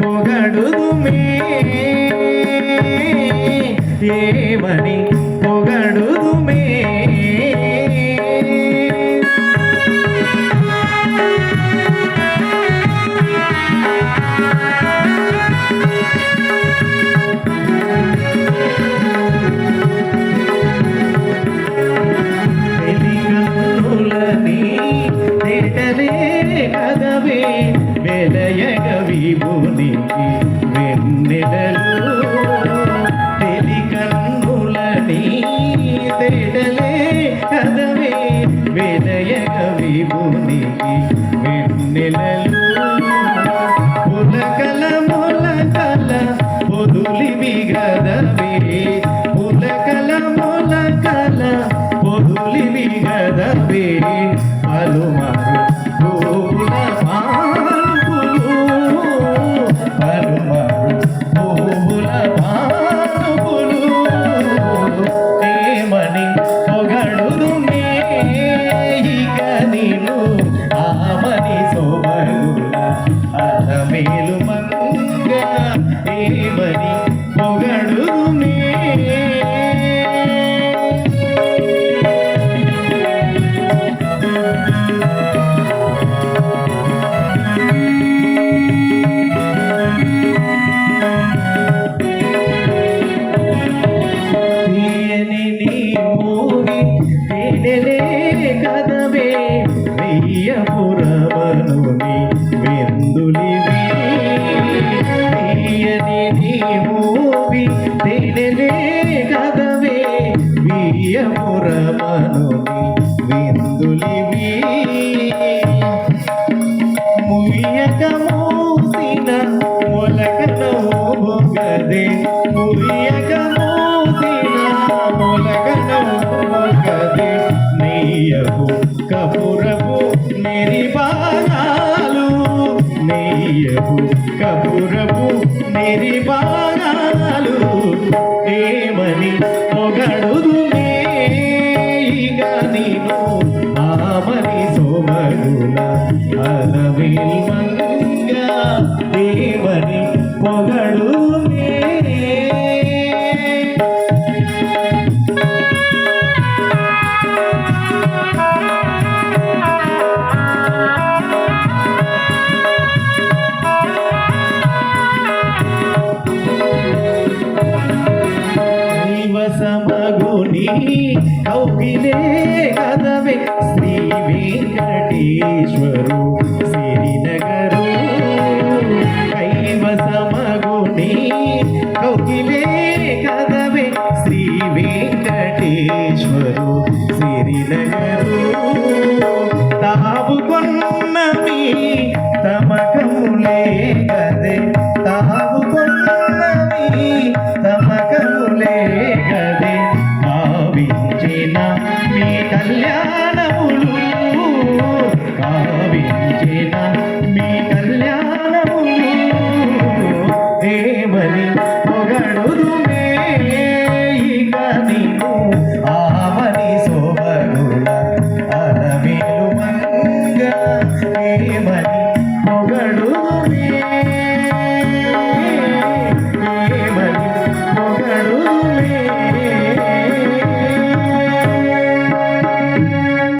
పొగడుదు మే ఏమని పొ వెలయగ విభునికి వెన్నెలలు వెలిగన్నులని తేటలే కదవే వెలయగ విభునికి వెన్నెలలు పులకల మొలకల పొదులివి గదవే పులకల మొలకల పొదులివి గదవే ఏమని పొగడుదునే తీయని నీ మూగి తేనెలే కదవే వెయ్యపురమనుని వెందులివి భూమి నేనే కదవే వియమురమను వెందులివి ముయ్యక మోసిన మొలకనో గదే ముయ్యక మోసిన మొలకనో గదే నెయ్యకు కపురపు నిరిబాగాలు నెయ్యకు కపురపు నిరిబాగాలు ప్రేమని పొగడుదుమే ఇక నేను ఆమని సోమరుల అలవేల్ మంగ కౌగిలే కదవే శ్రీ వెంకటేశ్వరు. கல்யாண முழு